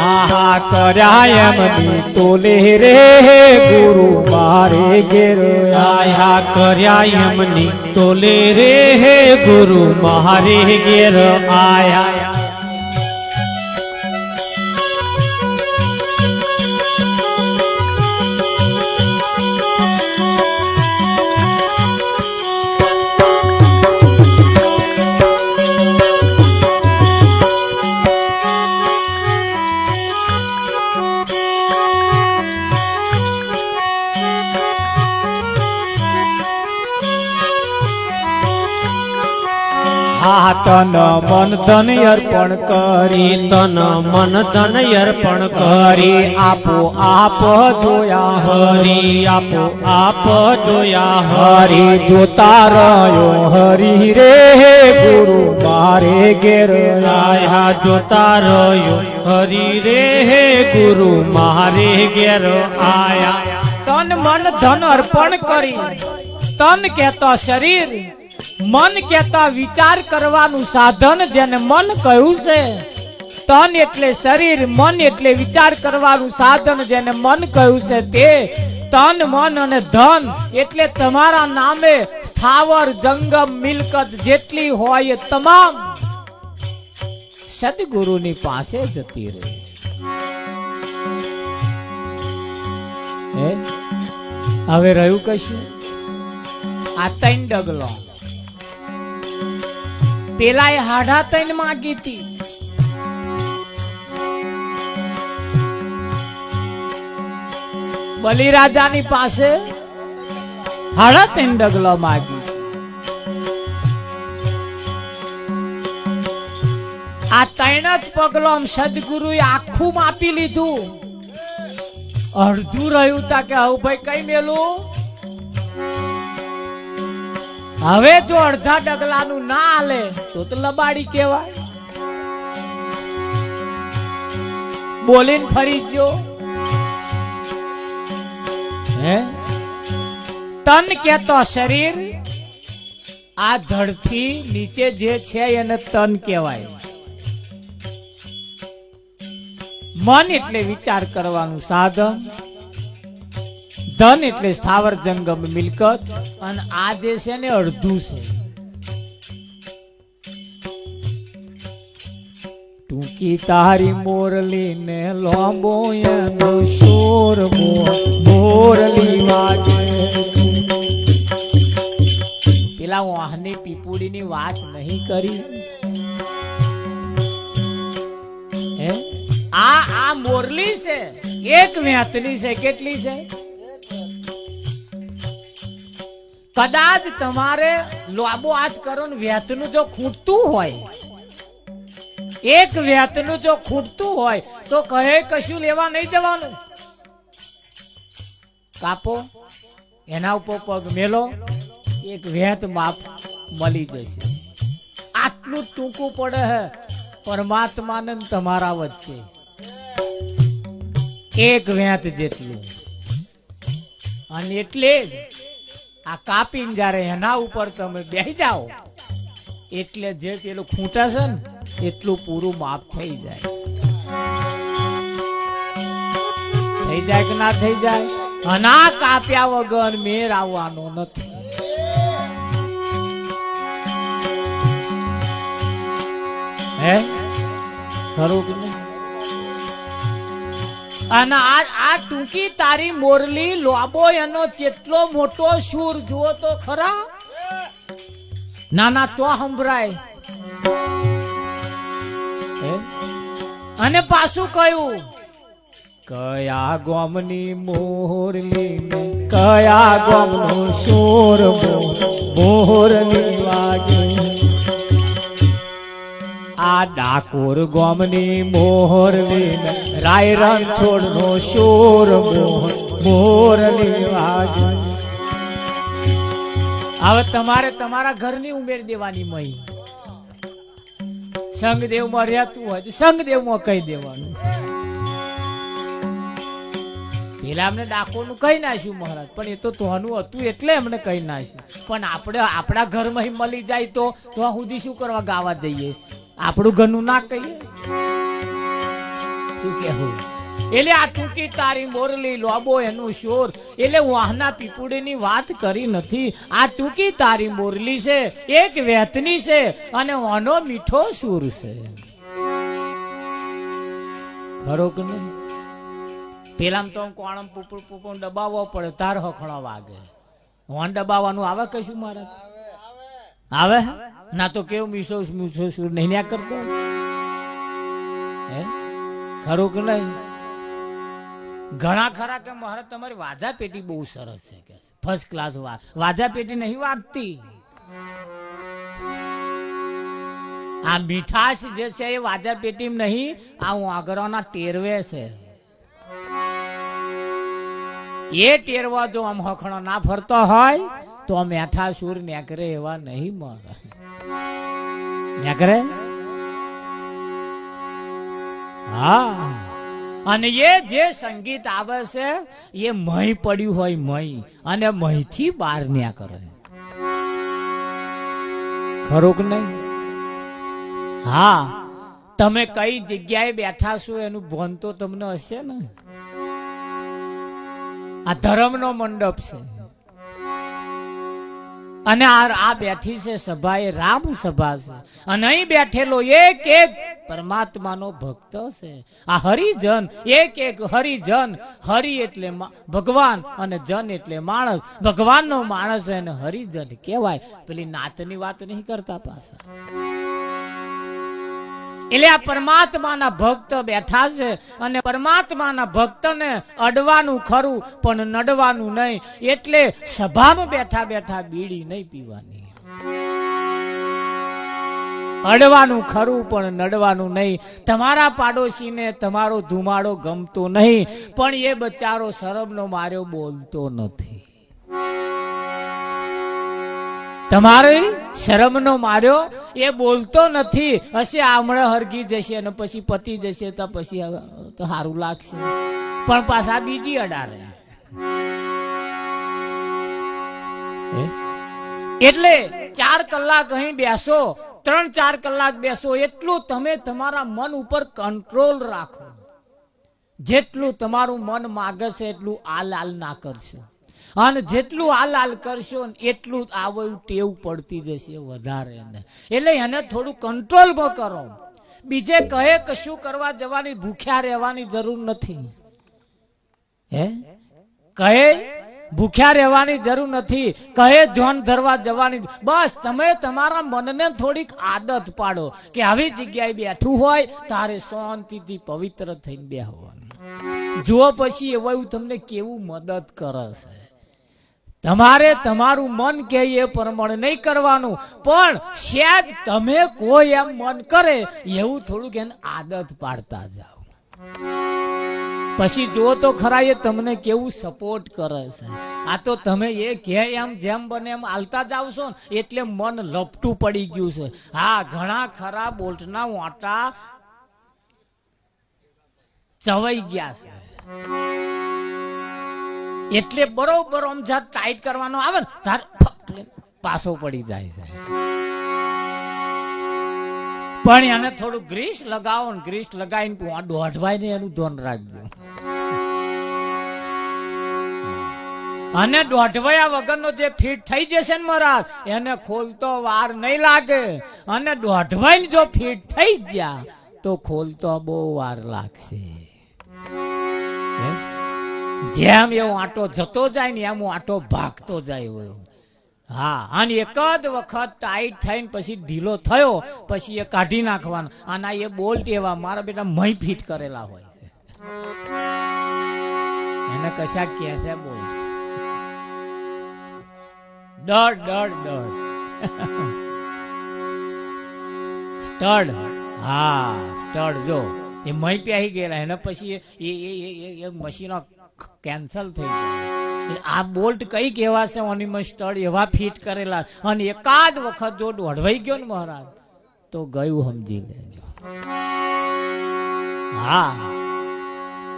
આહા કર્યા એમની તોલે રે, ગુરુ મારે ઘેર. આહા કર્યા એમની તોલે રે, ગુરુ મારે ઘેર. આયા તન મન ધન અર્પણ કરી, તન મન ધન અર્પણ કરી, આપો આપ જોયા હરી, આપો આપ જોયા હરી, જોતા રહ્યો હરી રે ગુરુ મારે ઘેર આયા, જોતા રહ્યો હરી રે, હે ગુરુ મારે ઘેર આયા. તન મન ધન અર્પણ કરી, તન કહેતો શરીર મન કહેતા વિચાર કરવાનું સાધન જેને મન કહ્યું છે. તન એટલે શરીર, મન એટલે વિચાર કરવાનું સાધન જેને મન કહ્યું છે તે તન, મન અને ધન એટલે તમારા નામે સ્થાવર, જંગમ, મિલકત જેટલી હોય તમામ. સદગુરુની પાસે જતી રહે હવે રહ્યું કશું? આ ત્રણ ડગલો. પેલા એ હાડા તૈન માગી હતી બલિરાજાની પાસે હાડા તૈન ડગલો માગી આ તૈણ જ પગલો આમ સદગુરુએ આખું માપી લીધું. અડધું રહ્યું તા કે હવે ભાઈ કઈ મેલું? હવે જો અડધા ડગલાનું ના હાલે, તો તો લબાડી કહેવાય. બોલીને ફરી ગયો. હે? તન કેતો શરીર, આ ધડથી નીચે જે છે એને તન કહેવાય. મન એટલે વિચાર કરવાનું સાધન. ધન એટલે સ્થાવર, જંગમ, મિલકત, અને આ જે છે ને અડધું છે. ટૂંકી તારી મોરલી ને લોંબો એનો શોર મોરલી વાગે. પેલા વાહની પીપુડીની વાત નહીં કરી. હે? આ આ મોરલી છે? એક વ્યાતની છે, કેટલી છે? કદાચ તમારે લાંબો આજ કરો ને વેતનું જો ખૂટતું હોય, એક વેતનું જો ખૂટતું હોય, તો કહે કશું લેવા નહીં જવાનું. કાપો, એના ઉપર પગ મેલો, એક વેત માપ મળી જશે. આટલું ટૂંકું પડે હે, પરમાત્માને તમારા વચ્ચે. એક વેત જેટલું. અને એટલે જ આ કાપીને જ્યારે એના ઉપર તમે બેસી જાઓ, એટલે જે પેલું ખૂંટા છે ને, એટલું પૂરું માફ થઈ જાય. થઈ જાય કે ના થઈ જાય? અના કાપ્યા વગર મેર આવવાનો નથી. હે? ખરું કે નહીં? અને આ આ ટૂંકી તારી મોરલી લોબો એનો કેટલો મોટો સૂર જુઓ તો ખરા? નાના, તો સંભળાય. અને પાછું કયું? કયા ગોમની મોરલી કયા ગોમનો શોર મોરની વાગે ડાકોર ગોમની મોરલી ને રાય રણછોડ નો શોર મોહર મોરલી વાગે હવે તમારે તમારા ઘરની ઉમેર દેવાની મહી સંગદેવમાં રહેતું હોય તો સંગદેવમાં કહી દેવાનું. પેલા અમને ડાકોરનું કહી નાખ્યું મહારાજ, પણ એ તો તોનું હતું એટલે અમને કહી નાખ્યું. પણ આપણે આપણા ઘરમાં મળી જાય તો તો સુધી શું કરવા ગાવા જઈએ? આપણું ઘરનું ના કહીએ. શું કેવું એટલે આ ટૂંકી તારી મોરલી લોબો એનું શોર. એટલે વાહના પીપુડીની વાત કરી નથી. આ ટૂંકી તારી મોરલી છે એક વેતની છે અને આનો મીઠો સૂર છે. ખરો કે નહીં? પેલામ તો કોણમ પૂપડ પૂપડ દબાવવો પડે તાર હખણો વાગે. હોન દબાવવાનું આવે કશું મારે? આવે? ના તો કેવું મીસો મીસો સુર નહીં ન્યા કરતો? હે? ખરું કે નહીં? ઘણા ખરા કે મારે તમારી વાજા પેટી બહુ સરસ છે કે ફર્સ્ટ ક્લાસ વાજા પેટી નહીં વાગતી. આ મીઠાશ જે છે એ વાજા પેટી નહીં, આ વાગરોના ટેરવે છે. એ ટેરવા જો આમ હખણો ના ફરતો હોય, તો મેઠા સુર નેકરે એવા નહીં મળે નેકરે હા. અને એ જે સંગીત આવે છે, એ મહી પડ્યું હોય મહી, અને મહીથી બહાર ન્યા કરે. ખરું કે નહીં? હા. તમે કઈ જગ્યાએ બેઠા છો એનું ભોન તો તમને હશે ને? આ ધર્મનો મંડપ છે. અને આ બેઠી છે સભા એ રામ સભા છે. અને અહીં બેઠેલો એક એક પરમાત્માનો ભક્ત છે. આ હરિજન, એક એક હરિજન. હરિ એટલે ભગવાન અને જન એટલે માણસ. ભગવાનનો માણસ અને હરિજન કહેવાય. પેલી નાતની વાત નહીં કરતા પાછા. એટલે આ પરમાત્માના ભક્ત બેઠા છે અને પરમાત્માના ભક્તને અડવાનું ખરું, પણ નડવાનું નહીં. એટલે સભામાં બેઠા બેઠા બીડી નહીં પીવાની. અડવાનું ખરું, પણ નડવાનું નહીં. તમારા પાડોશીને તમારો ધુમાડો ગમતો નહીં, પણ એ બચારો શરમનો માર્યો બોલતો નથી. તમારે શરમનો માર્યો? એ બોલતો નથી. હશે આમણે હરગી જશે અને પછી પતી જશે તો પછી તો સારું લાગશે. પણ પાછા બીજી અડારે. એટલે ચાર કલાક અહીં બેસો. ત્રણ ચાર કલાક બેસો. એટલું તમે તમારા મન ઉપર કંટ્રોલ રાખો. જેટલું તમારું મન માગે છે એટલું આ લાલ ના કરશો. અને જેટલું આ કરશો ને એટલું જ આવું ટેવ પડતી જશે વધારે એને એટલે એને થોડું કંટ્રોલમાં કરો. બીજે કહે કશું કરવા જવાની ભૂખ્યા રહેવાની જરૂર નથી. હે? કહે, ભૂખ્યા રહેવાની જરૂર નથી. કહે ધ્યાન ધરવા જવાની બસ, તમે તમારા મનને થોડીક આદત પાડો કે આવી જગ્યાએ બેઠું હોય, તારે શાંતિથી પવિત્ર થઈને બેહવાનું. જુઓ પછી એવું તમને કેવું મદદ કરે છે. તમારે તમારું મન કે એ પ્રમાણે નહીં કરવાનું. પણ શાયદ તમે કોઈ એમ મન કરે, એવું થોડુંક એને આદત પાડતા જાઓ. પછી જો તો ખરા એ તમને કેવું સપોર્ટ કરે છે. આ તો તમે એ કે એમ જેમ બને એમ હાલતા જાવ છો ને, એટલે મન લપટું પડી ગયું છે. હા, ઘણા ખરા બોલ્ટના વાંટા ચવાઈ ગયા છે. એટલે બરોબર આમ જાત ટાઈટ કરવાનો આવે ને, તાર પાછો પડી જાય છે પણ એને થોડું ગ્રીસ લગાવો ને, ગ્રીસ લગાવીને દોઢવાય ને એનું ધોન રાખજો. અને દોઢવાયા વગરનો જે ફીટ થઈ જશે ને મહારાજ, એને ખોલતો વાર નહીં લાગે. અને દોઢવાય જો ફીટ થઈ ગયા, તો ખોલતો બહુ વાર લાગશે? જેમ એવો આટો જતો જાય ને એમ આટો ભાગતો જાય એવો. હા, અને એક જ વખત ટાઈટ થઈને પછી ઢીલો થયો, પછી એ કાઢી નાખવાનો. આના એ બોલ્ટ એવા મારા બેટા મહી ફિટ કરેલા હોય એને કશા કે છે બોલ. ડર ડર ડર. સ્ટડ. હા, સ્ટડ જો. એ મહી પ્યાહી ગયેલા. એને પછી એ- એ એ મશીનો કેન્સલ થઈ ગયું. આ બોલ્ટ કઈ કહેવાશે? છે સ્થળ એવા ફિટ કરેલા. અને એકાદ વખત જો દોડવાઈ ગયો ને મહારાજ, તો ગયું સમજી લેજો. હા.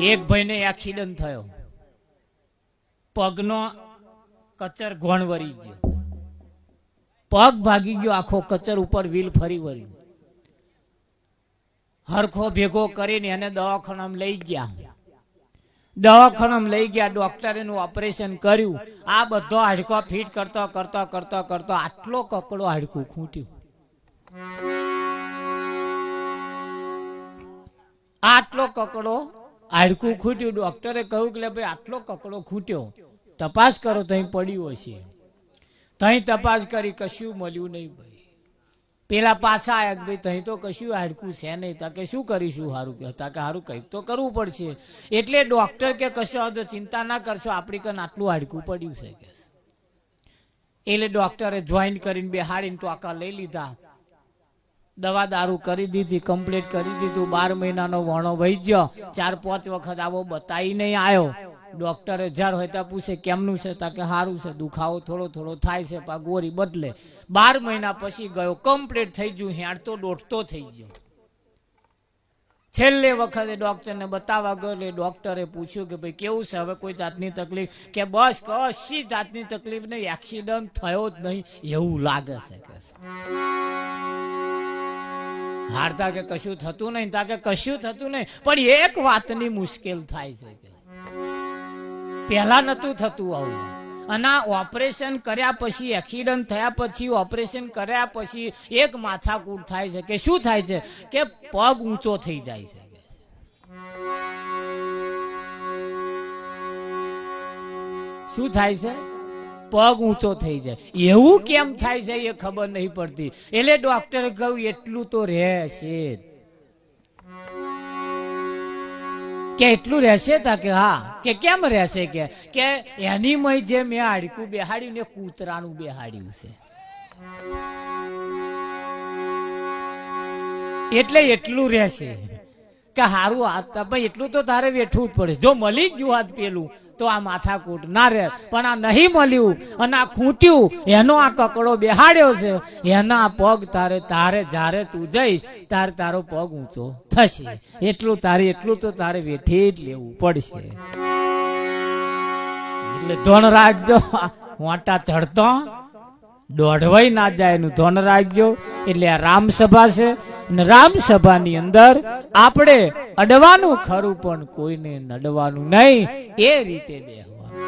એક ભાઈને એક્સિડન્ટ થયો. પગનો કચર ઘોણ વરી ગયો. પગ ભાગી ગયો, આખો કચર ઉપર વ્હીલ ફરી વળ્યું. હરખો ભેગો કરીને એને દવાખાનામાં લઈ ગયા. દવાખાનામાં લઈ ગયા, ડોક્ટરે એનું ઓપરેશન કર્યું. આ બધો હાડકો ફિટ કરતો કરતો કરતો કરતો આટલો કકડો હાડકું ખૂટ્યું. આટલો કકડો હાડકું ખૂટ્યું. ડોક્ટરે કહ્યું કે ભાઈ, આટલો કકડો ખૂટ્યો. તપાસ કરો, તહીં પડ્યું હશે. તહીં તપાસ કરી, કશું મળ્યું નહીં ભાઈ. પેલા પાછા આયા કે ભાઈ તહીં તો કશું હાડકું છે નહીં. તા કે શું કરીશું સારું કે? તા કે સારું કંઈક તો કરવું પડશે. એટલે ડોક્ટર કે કશો ચિંતા ના કરશો. આપણી કન આટલું હાડકું પડ્યું છે કે. એટલે ડોક્ટરે જોઈન કરીને બેહાડીને ટોકા લઈ લીધા. દવા દારૂ કરી દીધી કમ્પ્લીટ કરી દીધું. બાર મહિનાનો વણો વહી ગયો. ચાર પાંચ વખત આવો બતાવી નહીં આવ્યો. ડોક્ટરે જ્યારે હોય ત્યાં પૂછે કેમનું છે તા કે સારું છે દુખાવો થોડો થોડો થાય છે પા ગોરી બદલે. બાર મહિના પછી ગયો કમ્પ્લીટ થઈ ગયું હેડતો દોઢતો થઈ ગયો. છેલ્લે વખતે ડોક્ટરને બતાવવા ગયો એટલે ડોક્ટરે પૂછ્યું કે ભાઈ કેવું છે હવે કોઈ જાતની તકલીફ? કે બસ કશી જાતની તકલીફ નહીં એક્સિડન્ટ થયો જ નહીં એવું લાગે છે કે હારતા કે કશું થતું નહીં તા કે કશું થતું નહીં પણ એક વાતની મુશ્કેલ થાય છે કે પહેલા નતું થતું આવું. અને ઓપરેશન કર્યા પછી, એક્સિડન્ટ થયા પછી, ઓપરેશન કર્યા પછી એક માથાકૂટ થાય છે કે શું થાય છે? કે પગ ઊંચો થઈ જાય છે. શું થાય છે? પગ ઊંચો થઈ જાય. એવું કેમ થાય છે એ ખબર નહીં પડતી. એટલે ડોક્ટરે કહ્યું, એટલું તો રહેશે કે એટલું રહેશે તા કે હા, કે કેમ રહેશે કે? કે એની મય જે મેં હાડકું બેહાડ્યું ને કૂતરાનું બેહાડ્યું છે. એટલે એટલું રહેશે. કે હારું હાથ ભાઈ એટલું તો તારે વેઠવું જ પડે. જો મળી જ ગયું પેલું, તો આ માથાકૂટ ના રહે. પણ આ નહીં મળ્યું અને આ ખૂટ્યું, એનો આ કકડો બેહાડ્યો છે, એના પગ તારે તારે જ્યારે તું જઈશ તારે તારો પગ ઊંચો થશે. એટલું તારે, એટલું તો તારે વેઠી જ લેવું પડશે. એટલે ધોણ રાખજો વાંટા ચડતો દોઢવાઈ ના જાય એનું ધોન રાખજો. એટલે આ રામસભા છે અને રામસભાની અંદર આપણે અડવાનું ખરું પણ કોઈને નડવાનું નહીં. એ રીતે બેહવાનું.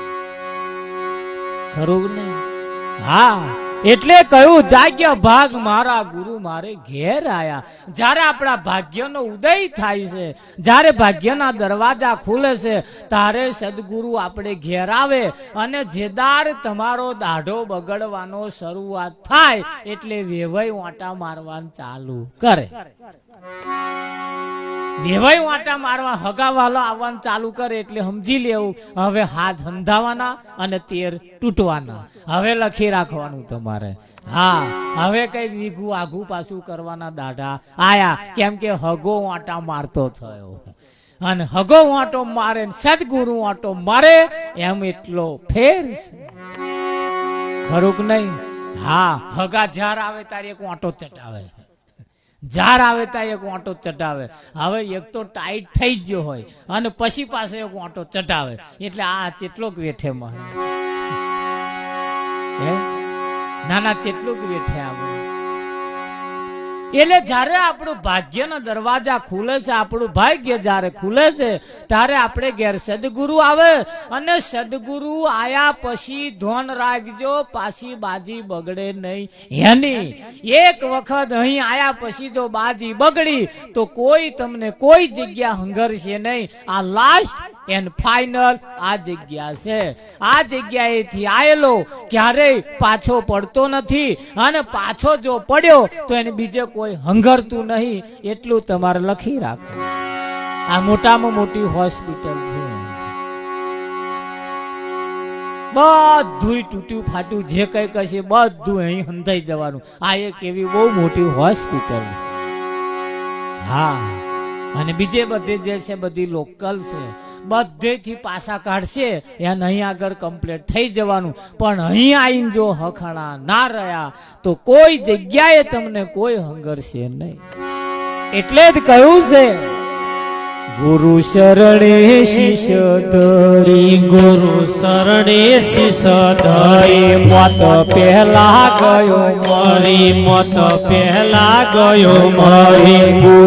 ખરું નહીં? હા. એટલે કયું જાગ્ય ભાગ મારા ગુરુ મારે ઘેર આયા. જ્યારે આપણા ભાગ્યનો ઉદય થાય છે, જ્યારે ભાગ્યના દરવાજા ખુલે છે, તારે સદગુરુ આપણે ઘેર આવે અને જેદાર તમારો દાઢો બગડવાનો શરૂઆત થાય, એટલે વેવાઈ વાંટા મારવાનું ચાલુ કરે. વેવાઈ વાંટા મારવા હગાવાલો આવવાનું ચાલુ કરે એટલે સમજી લેવું. હવે હાથ હંધાવાના અને તેર તૂટવાના. હવે લખી રાખવાનું તમારે. હા, હવે કઈ વીઘું આઘું પાછું કરવાના દાઢા. આયા, કેમ કે હગો વાંટા મારતો થયો. અને હગો વાંટો મારે સદગુરુ વાંટો મારે, એમ એટલો ફેર ખરું નહીં? હા, હગા જાર આવે, તારે એક વાંટો ચટાવે. જાર આવે ત્યાં એક વાંટો ચટાવે હવે એક તો ટાઈટ થઈ ગયો હોય અને પછી પાછો એક વાંટો ચટાવે એટલે આ ચેટલોક વેઠે મહે? નાના ચેટલું વેઠે આપણે એટલે જ્યારે આપણું ભાગ્યના દરવાજા ખુલે છે, આપણું ભાગ્ય જ્યારે ખુલે છે, ત્યારે આપણે ઘેર સદગુરુ આવે અને સદગુરુ આયા પછી ધોન રાખજો, પાછી બાજી બગડે નહીં. એની એક વખત અહીં આયા પછી જો બાજી બગડી, તો કોઈ તમને કોઈ જગ્યા હંગરશે નહીં. આ લાસ્ટ એન્ડ ફાઈનલ આ જગ્યા છે. આ જગ્યાએથી આયેલો ક્યારેય પાછો પડતો નથી. અને પાછો જો પડ્યો, તો એને બીજે કોઈ હંગરતું નહીં. એટલું તમારે લખી રાખો આ મોટામાં મોટી હોસ્પિટલ છે. બધું તૂટ્યું ફાટ્યું. જે કઈ કશે બધું અહીં હંધાઈ જવાનું. આ એક એવી બહુ મોટી હોસ્પિટલ છે. હા. અને બીજે બધે જે છે, બધી લોકલ છે. બધેથી પાછા કાઢશે, એને અહીં આગળ કમ્પ્લીટ થઈ જવાનું. પણ અહીં આવીને જો હખાણા ના રહ્યા, તો કોઈ જગ્યાએ તમને કોઈ હંગરશે નહીં. એટલે જ કહ્યું છે, ગુરુ શરણે શિષ ધરી, ગુરુ શરણે શિષ ધરી. મત પહેલા ગયો મરી, મત પહેલા ગયો મરી.